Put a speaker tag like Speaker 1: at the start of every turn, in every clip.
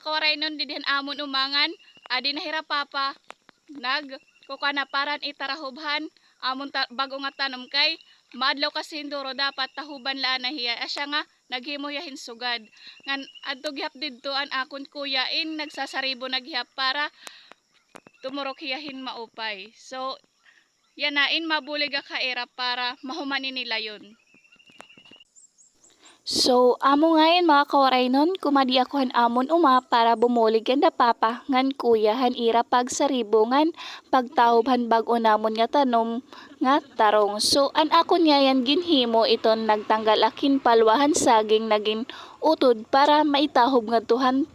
Speaker 1: kawaray nun didihan amon umangan. Adi nahira papa. Nag kukana paran itarahubhan amon ta, bago nga tanom kay madlaw kasi hinduro dapat tahuban laan na hiya. Asya nga naghimo yahin sugad. Ngan adto gihap didto an akon kuya in nagsasaribo naghihap para tumurok hiyahin maupay. So yan na in mabulig ka era para mahumanin nila yun.
Speaker 2: So, amo ngayon mga kawaray nun, kumadi ako han amon uma para bumulig yan da papa, ngan kuya han ira pag saribungan, pagtaob han bag namon nga tanom, nga tarong. So, an ako niya yan ginhimo iton nagtanggal akin palwahan saging naging utod para maitahob nga tuhan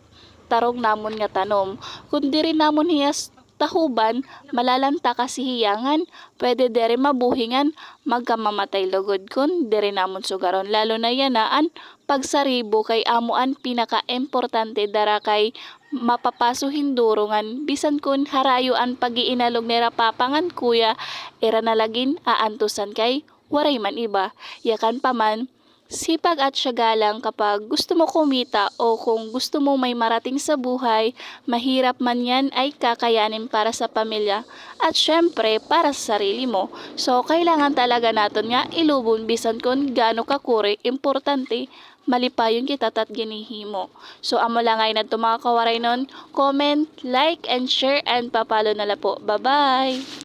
Speaker 2: tarong namon nga tanom. Kundi rin namon hiyas tahuban, malalanta kasi hiyangan, pwede dere mabuhingan, magkamamatay lugod kun dere namon sugaron. Lalo na yan aan, pagsaribo kay amuan pinaka-importante dara kay mapapaso hindurungan bisan kun harayuan pag-iinalog nera papangan kuya era nalagin aantusan kay waray man iba. Yakan paman sipag at syagalang kapag gusto mo kumita o kung gusto mo may marating sa buhay mahirap man yan ay kakayanin para sa pamilya at syempre para sa sarili mo so kailangan talaga naton nga ilubon bisan kun gaano ka kuri importante malipayon kita tat ginihimo. So amo lang ay nadto mga kawaray nun, comment, like, and share, and papalo na la po. Bye-bye!